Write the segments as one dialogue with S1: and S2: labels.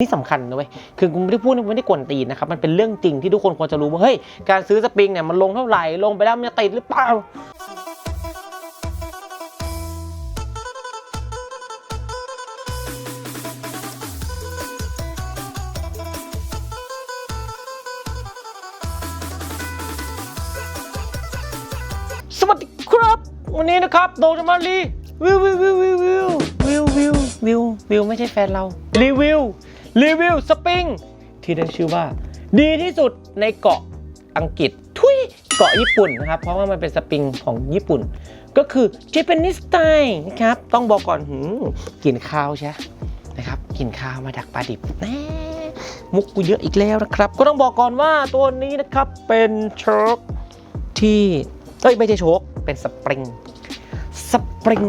S1: นี่สำคัญนะเว้ย คือกูไม่ได้พูดไม่ได้กวนตีนนะครับ มันเป็นเรื่องจริงที่ทุกคนควรจะรู้ว่า เฮ้ย การซื้อสปริงเนี่ยมันลงเท่าไหร่ ลงไปแล้วมันจะติดหรือเปล่าสวัสดีครับ วันนี้นะครับโดจะมารีวิววิววิววิววิววิววิววิววิวไม่ใช่แฟนเรา รีวิว รีวิวสปริงที่ได้ชื่อว่า ดีที่สุดในเกาะอังกฤษ ทุยเกาะญี่ปุ่นนะครับ เพราะว่ามันเป็นสปริงของญี่ปุ่น ก็คือ Japanese style นะครับ ต้องบอกก่อนหืมกินข้าวใช่นะครับกินข้าวมาดักปลาดิบแน่มุกกูเยอะอีกแล้วนะครับ ก็ต้องบอกก่อนว่าตัวนี้นะครับเป็นเชิร์กที่เอ้ยไม่ใช่โชคเป็นสปริงสปริง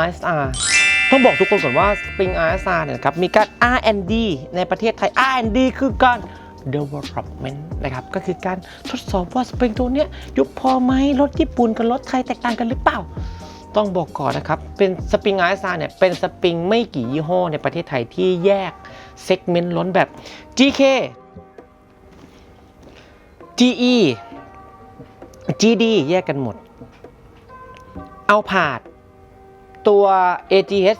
S1: RSR ต้องบอกทุกคนก่อนว่าสปริง RSR เนี่ยครับมีการ R&D ในประเทศไทย R&D คือการ development นะครับก็คือการทดสอบว่าสปริงตัวเนี้ยยุบพอไหมรถญี่ปุ่นกับรถไทยแตกต่างกันหรือเปล่า ต้องบอกก่อนนะครับ เป็นสปริง RSR เนี่ยเป็นสปริงไม่กี่ยี่ห้อในประเทศไทยที่แยกเซกเมนต์ล้นแบบ GK GE GD แยกกันหมด เอาผาด ตัว AGH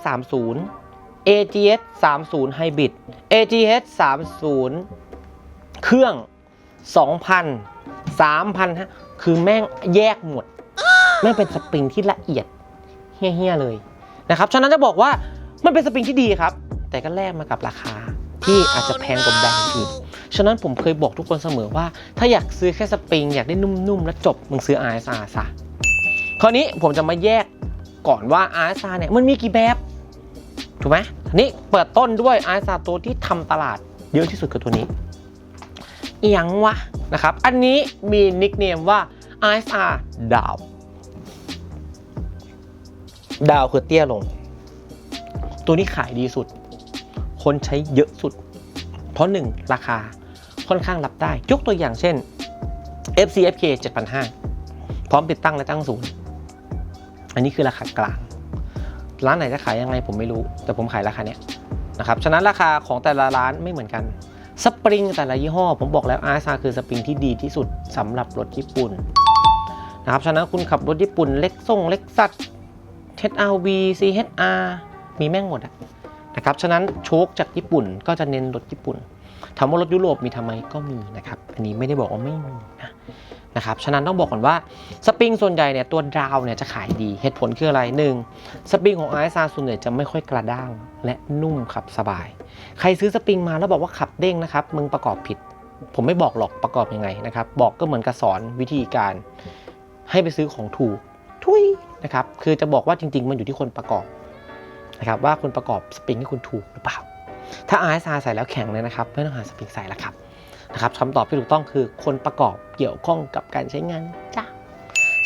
S1: 30 AGH 30 Hybrid AGH 30 เครื่อง 2,000 3,000ฮะคือแม่งแยกหมด แม่งเป็นสปริงที่ละเอียดเฮี้ยๆเลยนะครับ ฉะนั้นจะบอกว่ามันเป็นสปริงที่ดีครับ แต่ก็แลกมากับราคาที่อาจจะแพงกว่าแบรนด์อื่น ฉะนั้นผมเคยบอกทุกคนเสมอว่า ถ้าอยากซื้อแค่สปริง อยากได้นุ่มๆ แล้วจบ มึงซื้อ RSR ซะ คราวนี้ผมจะมาแยก ก่อนว่า RSR เนี่ยมันมีกี่แบบถูกไหมทีนี้เปิดต้นด้วย RSR ตัวที่ทำตลาดเยอะที่สุดคือตัวนี้เอียงวะนะครับ อันนี้มีนิกเนมว่า RSR ดาว ดาวคือเตี้ยลง ตัวนี้ขายดีสุด คนใช้เยอะสุด เพราะ1ราคาค่อนข้างรับได้ ยกตัวอย่างเช่น FCFK 7,500 พร้อมติดตั้งและตั้งศูนย์ อันนี้คือราคากลาง ร้านไหนจะขายยังไงผมไม่รู้ แต่ผมขายราคาเนี้ยนะครับ ฉะนั้นราคาของแต่ละร้านไม่เหมือนกันสปริงแต่ละยี่ห้อ ผมบอกแล้ว RSR คือสปริงที่ดีที่สุดสำหรับรถญี่ปุ่นนะครับฉะนั้นคุณขับรถญี่ปุ่นเล็กส่งเล็กซัด HRV CHR มีแม่งหมดอะนะครับฉะนั้นโชคจากญี่ปุ่นก็จะเน้นรถญี่ปุ่นถามว่ารถยุโรปมีทำไมก็มีนะครับ อันนี้ไม่ได้บอกว่าไม่มีนะ นะครับ ฉะนั้นต้องบอกก่อนว่าสปริงส่วนใหญ่เนี่ยตัวดาวเนี่ยจะขายดี เหตุผลคืออะไร 1. สปริงของ RSR ส่วนใหญ่จะไม่ค่อยกระด้างและนุ่มขับสบาย ใครซื้อสปริงมาแล้วบอกว่าขับเด้งนะครับ มึงประกอบผิด ผมไม่บอกหรอกประกอบยังไงนะครับ บอกก็เหมือนกับสอนวิธีการให้ไปซื้อของถูกทุยนะครับ คือจะบอกว่าจริง ๆ มันอยู่ที่คนประกอบนะครับว่าคุณประกอบสปริงให้คุณถูกหรือเปล่า ถ้า RSR ใส่แล้วแข็งเลยนะครับไม่ต้องหาสปริงใส่แล้วครับ นะครับคำตอบที่ถูกต้องคือคนประกอบเกี่ยวข้องกับการใช้งานจ้า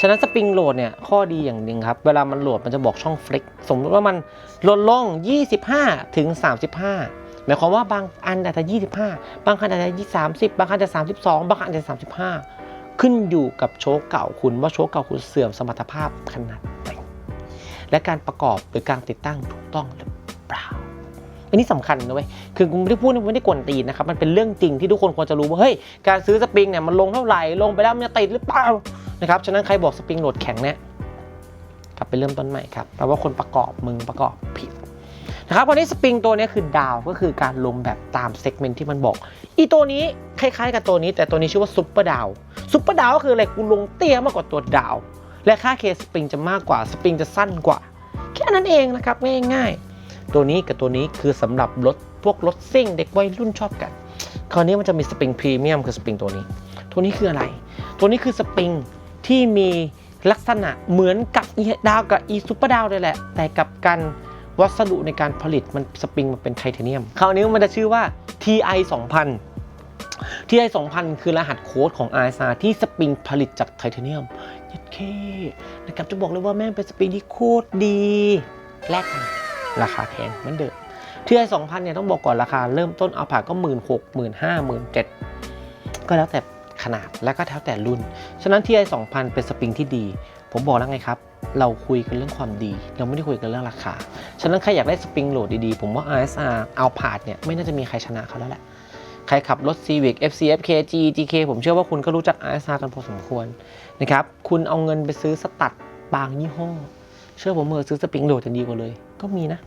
S1: ฉะนั้นสปริงโหลดเนี่ยข้อดีอย่างหนึ่งครับ เวลามันโหลดมันจะบอกช่องฟลิกสมมติว่ามันลดลง 25 ถึง 35 หมายความว่าบางอันอาจจะ 25 บางคันอาจจะ30 บางคันอาจจะ 32 บางคันอาจจะ 35 ขึ้นอยู่กับโชคเก่าคุณว่าโชคเก่าคุณเสื่อมสมรรถภาพขนาดไหนและการประกอบหรือการติดตั้งถูกต้องหรือเปล่าอั นนี้สำคัญนะเว้ยคือกูไม่ได้พูดไม่ได้กวนตีนนะครับ มันเป็นเรื่องจริงที่ทุกคนควรจะรู้ว่าเฮ้ยการซื้อสปริงเนี่ยมันลงเท่าไหร่ลงไปแล้วมันจะติดหรือเปล่านะครับฉะนั้นใครบอกสปริงโหลดแข็งเนี่ยกลับไปเริ่มต้นใหม่ครับแปลว่าคนประกอบมึงประกอบผิดนะครับวันนี้สปริงตัวนี้คือดาวก็คือการลงแบบตามเซกเมนต์ที่มันบอก อีตัวนี้คล้ายๆ กับตัวนี้ แต่ตัวนี้ชื่อว่าซุปเปอร์ดาวซุปเปอร์ดาวก็คืออะไรกูลงเตี้ยมากกว่าตัวดาว และค่าเคสปริงจะมากกว่าสปริงจะสั้นกว่า แค่นั้นเองนะครับง่ายๆ ตัวนี้กับตัวนี้คือสำหรับรถพวกรถซิ่งเด็กวัยรุ่นชอบกัน คราวนี้มันจะมีสปริงพรีเมียมคือสปริงตัวนี้ ตัวนี้คืออะไร ตัวนี้คือสปริงที่มีลักษณะเหมือนกับ E ดาวกับ e ซูเปอร์ดาวเลยแหละ แต่กับกันวัสดุในการผลิตมันสปริงมันเป็นไทเทเนียม คราวนี้มันจะชื่อว่า TI 2000 TI 2000 คือรหัสโค้ดของ RSR ที่สปริงผลิตจากไทเทเนียมยัดเคนะครับจะบอกเลยว่าแม่งเป็นสปริงที่โคตรดีแลกกัน ราคาแพงเหมือนเดิม TI 2000เนี่ยต้องบอกก่อนราคาเริ่มต้นเอาผ่าก็1 6 0 0 0 0 1 5 0 0 0 0ก็แล้วแต่ขนาดและก็แล้วแต่รุ่น ฉะนั้น TI 2000เป็นสปริงที่ดี ผมบอกแล้วไงครับ เราคุยกันเรื่องความดี เราไม่ได้คุยกันเรื่องราคา ฉะนั้นใครอยากได้สปริงโหลดดีๆ ผมว่า RSR เอาผาดเนี่ยไม่น่าจะมีใครชนะเขาแล้วแหละ ใครขับรถ Civic FC FK GTK ผมเชื่อว่าคุณก็รู้จัก RSR กันพอสมควรนะครับ คุณเอาเงินไปซื้อสตัดบางยี่ห้อ เชื่อผมเมื่อซื้อสปริงโหลดจะดีกว่าเลย ก็มีนะ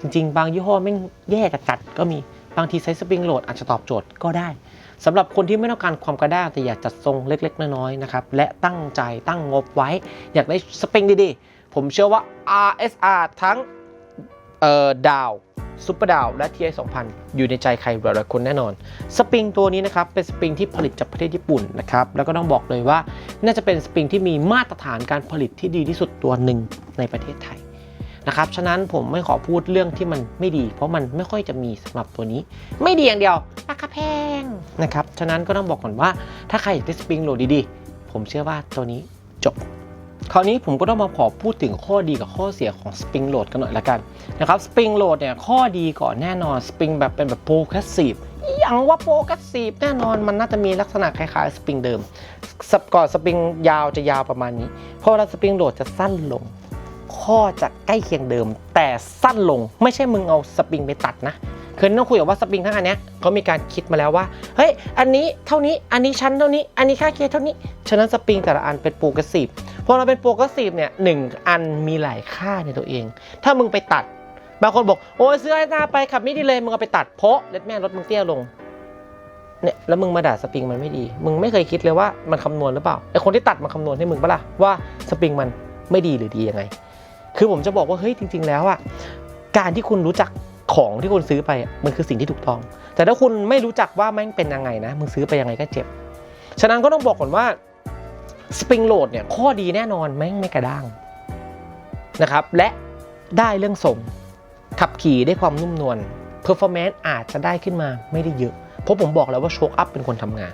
S1: จริง ๆ บางยี่ห้อแม่งแย่จัดๆก็มีบางทีใช้สปริงโหลดอาจจะตอบโจทย์ก็ได้สำหรับคนที่ไม่ต้องการความกระด้างแต่อยากจัดทรงเล็ก ๆ น้อยๆนะครับและตั้งใจตั้งงบไว้ อยากได้สปริงดีๆ ผมเชื่อว่า RSR ทั้งเอ่อดาวซุปเปอร์ดาวและ TI 2000 อยู่ในใจใครหลายๆคนแน่นอน สปริงตัวนี้นะครับ เป็นสปริงที่ผลิตจากประเทศญี่ปุ่นนะครับ แล้วก็ต้องบอกเลยว่า น่าจะเป็นสปริงที่มีมาตรฐานการผลิตที่ดีที่สุดตัวหนึ่งในประเทศไทย นะครับ ฉะนั้นผมไม่ขอพูดเรื่องที่มันไม่ดี เพราะมันไม่ค่อยจะมีสำหรับตัวนี้ ไม่ดีอย่างเดียวราคาแพงนะครับ ฉะนั้นก็ต้องบอกก่อนว่า ถ้าใครอยากได้สปริงโหลดดีๆ ผมเชื่อว่าตัวนี้จบคราวนี้ผมก็ต้องมาขอพูดถึงข้อดีกับข้อเสียของสปริงโหลดกันหน่อยละกันนะครับสปริงโหลดเนี่ยข้อดีก่อนแน่นอนสปริงแบบเป็นแบบโปรแคสซีฟอย่างว่าโปรแคสซีฟแน่นอนมันน่าจะมีลักษณะคล้ายๆสปริงเดิมสปก่อนสปริงยาวจะยาวประมาณนี้ เพราะเวลาสปริงโหลดจะสั้นลง ข้อจะใกล้เคียงเดิม แต่สั้นลงไม่ใช่มึงเอาสปริงไปตัดนะคือต้องคุยกับว่าสปริงทั้งอันเนี้ยเขามีการคิดมาแล้วว่าเฮ้ยอันนี้เท่านี้อันนี้ชั้นเท่านี้ อันนี้ค่าเคเท่านี้ฉะนั้นสปริงแต่ละอันเป็นโปรเกรสซีฟพอเราเป็นโปรเกรสซีฟเนี่ยหนึ่งอันมีหลายค่าในตัวเอง ถ้ามึงไปตัดบางคนบอกโอ้ยซื้อไอ้หน้าไปขับไม่ดีเลยมึงเอาไปตัดเพราะเล็ดแม่รถมึงเตี้ยลงเนี่ยแล้วมึงมาด่าสปริงมันไม่ดี มึงไม่เคยคิดเลยว่ามันคำนวณหรือเปล่าไอคนที่ตัดมันคำนวณให้มึงปะล่ะว่าสปริงมันไม่ดีหรือดียังไง คือผมจะบอกว่าเฮ้ยจริง ๆ แล้วอะการที่คุณรู้จักของที่คุณซื้อไปมันคือสิ่งที่ถูกต้อง แต่ถ้าคุณไม่รู้จักว่าแม่งเป็นยังไงนะมึงซื้อไปยังไงก็เจ็บ ฉะนั้นก็ต้องบอกก่อนว่าสปริงโหลดเนี่ยข้อดีแน่นอนแม่งไม่กระด้างนะครับและได้เรื่องส่งขับขี่ได้ความนุ่มนวลเพอร์ฟอร์แมนซ์อาจจะได้ขึ้นมาไม่ได้เยอะ เพราะผมบอกแล้วว่าโชคอัพเป็นคนทำงาน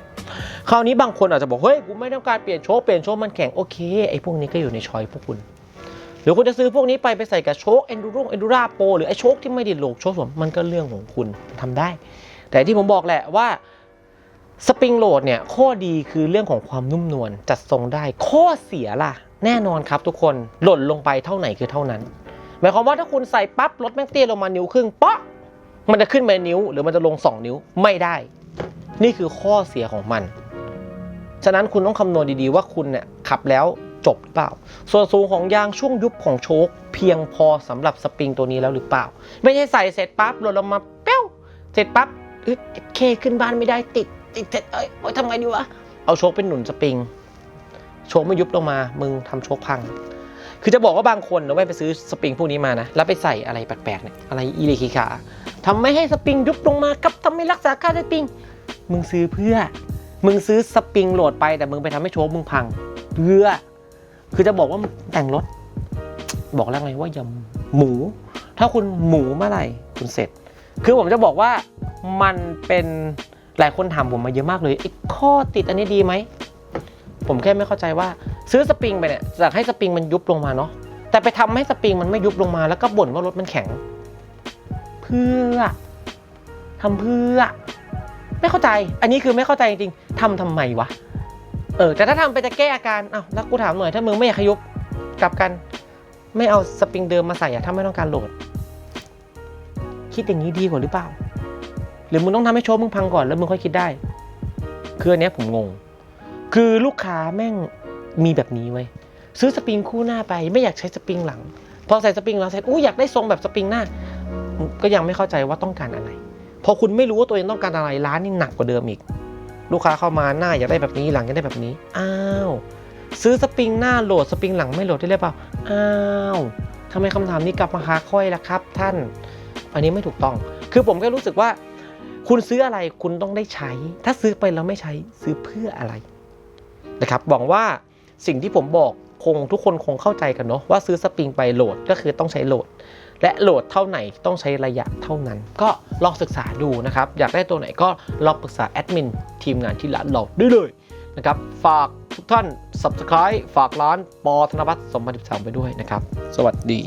S1: คราวนี้บางคนอาจจะบอก เฮ้ย กูไม่ต้องการเปลี่ยนโชคเปลี่ยนโชคมันแข็งโอเคไอ้พวกนี้ก็อยู่ในชอยพวกคุณ รือคุณจะซื้อพวกนี้ไปไปใส่กับโชคเอนดูโรเอนดูราโปหรือไอโชคที่ไม่ไดีโลกโชคผมมันก็เรื่องของคุณทำได้ แต่ที่ผมบอกแหละว่าสปริงโหลดเนี่ยข้อดีคือเรื่องของความนุ่มนวลจัดทรงได้ ข้อเสียล่ะ แน่นอนครับทุกคนหล่นลงไปเท่าไหนคือเท่านั้น หมายความว่าถ้าคุณใส่ปั๊บรถแม่งเตี้ยลงมานิ้วครึ่งเปาะมันจะขึ้นมานิ้ว หรือมันจะลง 2 นิ้วไม่ได้ นี่คือข้อเสียของมัน ฉะนั้นคุณต้องคำนวณดีๆว่าคุณเนี่ยขับแล้ว จบหรือเปล่า ส่วนสูงของยางช่วงยุบของโชคเพียงพอสำหรับสปริงตัวนี้แล้วหรือเปล่า ไม่ใช่ใส่เสร็จปั๊บหล่นลงมาเป้วเสร็จปั๊บเอ้ยเคขึ้นบ้านไม่ได้ติดติดเสร็จเอ้ยโอ๊ยทำไงดีวะเอาโชคเป็นหนุนสปริง โชคไม่ยุบลงมา มึงทำโชคพัง คือจะบอกว่าบางคนนะเว้ยไปซื้อสปริงพวกนี้มานะแล้วไปใส่อะไรแปลกๆเนี่ยอะไรอีเลคิขาทำไม่ให้สปริงยุบลงมาครับทำไม่รักษาค่าสปริง มึงซื้อเพื่อ มึงซื้อสปริงโหลดไปแต่มึงไปทำให้โชคมึงพัง เพื่อ คือจะบอกว่าแต่งรถ บอกแล้วไงว่าอย่าหมู ถ้าคุณหมูเมื่อไหร่คุณเสร็จ คือผมจะบอกว่ามันเป็นหลายคนถามผมมาเยอะมากเลยไอ้ข้อติดอันนี้ดีไหม ผมแค่ไม่เข้าใจว่าซื้อสปริงไปเนี่ยอยากให้สปริงมันยุบลงมาเนาะแต่ไปทำให้สปริงมันไม่ยุบลงมาแล้วก็บ่นว่ารถมันแข็ง เพื่อทำเพื่อ ไม่เข้าใจ อันนี้คือไม่เข้าใจจริงๆทำทำไมวะ เออแต่ถ้าทำไปจะแก้อาการอ้าวแล้วกูถามหน่อยถ้ามึงไม่อยากให้ยุบกลับกัน ไม่เอาสปริงเดิมมาใส่อะถ้าไม่ต้องการโหลด คิดอย่างนี้ดีกว่าหรือเปล่า หรือมึงต้องทำให้โชว์มึงพังก่อนแล้วมึงค่อยคิดได้ คืออันเนี้ยผมงง คือลูกค้าแม่งมีแบบนี้ไว้ซื้อสปริงคู่หน้าไป ไม่อยากใช้สปริงหลังพอใส่สปริงหลังเสร็จอู้อยากได้ทรงแบบสปริงหน้า ก็ยังไม่เข้าใจว่าต้องการอะไรพอคุณไม่รู้ว่าตัวเองต้องการอะไรร้านนี่หนักกว่าเดิมอีก ลูกค้าเข้ามาหน้าอยากได้แบบนี้หลังอยากได้แบบนี้ อ้าว ซื้อสปริงหน้าโหลดสปริงหลังไม่โหลดได้เลยเปล่า อ้าวทำไมคำถามนี้กลับมาหาค่อยล่ะครับ ท่าน อันนี้ไม่ถูกต้อง คือผมแค่รู้สึกว่า คุณซื้ออะไรคุณต้องได้ใช้ ถ้าซื้อไปแล้วไม่ใช้ซื้อเพื่ออะไรนะครับหวังว่าสิ่งที่ผมบอกคงทุกคนคงเข้าใจกันเนาะว่าซื้อสปริงไปโหลดก็คือต้องใช้โหลด และโหลดเท่าไหนต้องใช้ระยะเท่านั้น ก็ลองศึกษาดูนะครับ อยากได้ตัวไหนก็ลองปรึกษาแอดมินทีมงานที่ร้านเราได้เลยนะครับ ฝากทุกท่าน subscribe ฝากร้านปอธนวัฒน์สมบัติสามไปด้วยนะครับ สวัสดี